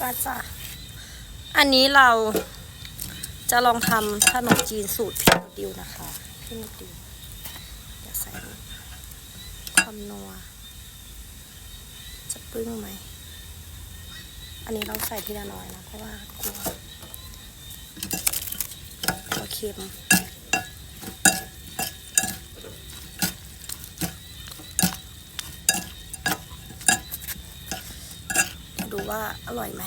ก็จะอันนี้เราจะลองทำขนมจีนสูตรพี่นุดิวนะคะพี่นุดิวเดี๋ยวใส่ความนัวจะปึ้งไหม อันนี้เราใส่ทีละน้อยนะ เพราะว่ากลัวกลัวเค็ม ดู ว่าอร่อยไหม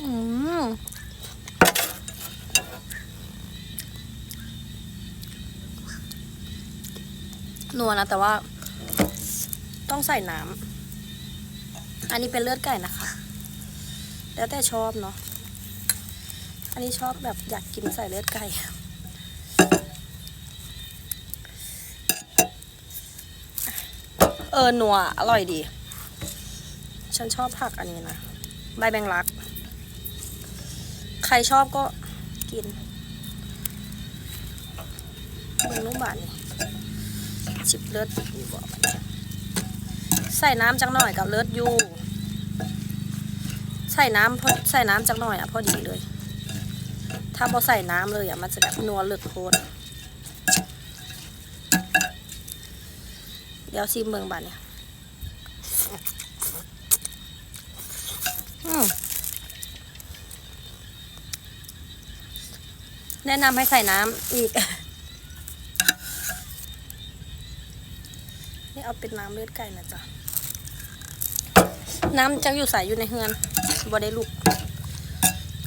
อืมนัวนะแต่ว่าต้องใส่น้ำ อันนี้เป็นเลือดไก่นะคะ แล้วแต่ชอบเนาะ อันนี้ชอบแบบอยากกินใส่เลือดไก่ เออนัวอร่อยดี ฉันชอบผักอันนี้นะ ใบแมงลัก ใครชอบก็กินเบิ่งลูกบานี่ชิบเลือดอยู่บ่ใส่น้ำจังหน่อยกับเลือดอยู่ ใส่น้ำพอใส่น้ำจังหน่อยอะพอดีเลย ถ้าพอใส่น้ำเลยอะมันจะแบบนัวเลือดโคตรเดี๋ยวซิมเบิ่งบาทเนี่ยแนะนำให้ใส่น้ำอีก นี่เอาเป็นน้ำเลือดไก่นะจ๊ะ น้ำจังอยู่ใส่อยู่ในเฮือนบ่ได้ลูก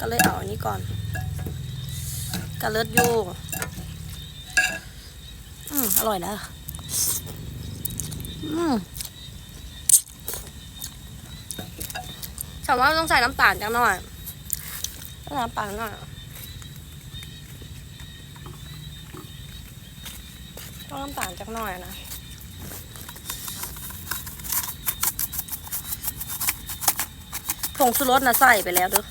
ก็เลยเอาอันนี้ก่อนกะเลือดอยู่อืมอร่อยนะอืมฉันว่าต้องใส่น้ำตาลจังหน่อยต้องน้ำตาลหน่อยต้องน้ำตาลจักหน่อยนะ ผงชูรสนะใส่ไปแล้วเด้อ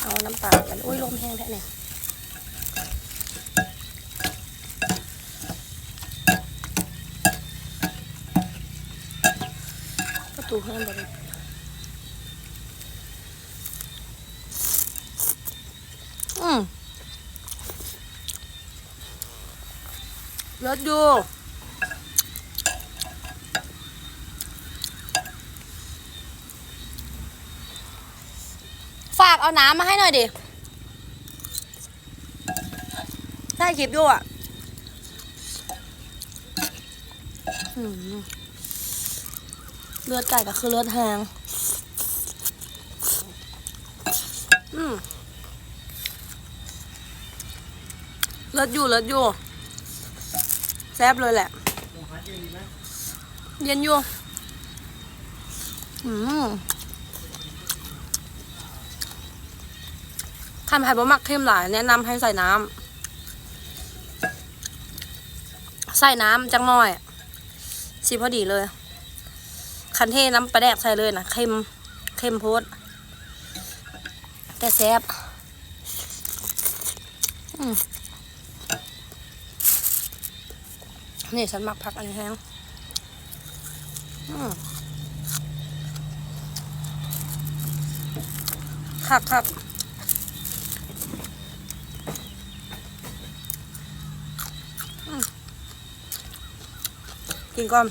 เอาน้ำตาลกันอุ้ยลมแห้งแท้เนี่ยประตูเพิ่มบริอืมรถอยู่ฝาก เอาน้ำมาให้หน่อยดิใช่คลิปอยู่อะเลือดไก่ก็คือเลือดแหงอืมเลือดอยู่เลือดอยู่ แซ่บเลยแหละ เย็นอยู่ อืม ทำไผ่บะมักเข้มหลาย แนะนำให้ใส่น้ำใส่น้ำจังน่อยสิพอดีเลย คันเทน้ำปลาแดกใส่เลยนะเค็มเค็มโพดแต่แซ่บนี่ฉันมักผักอันแห้งคักคัก อืมกินก่อน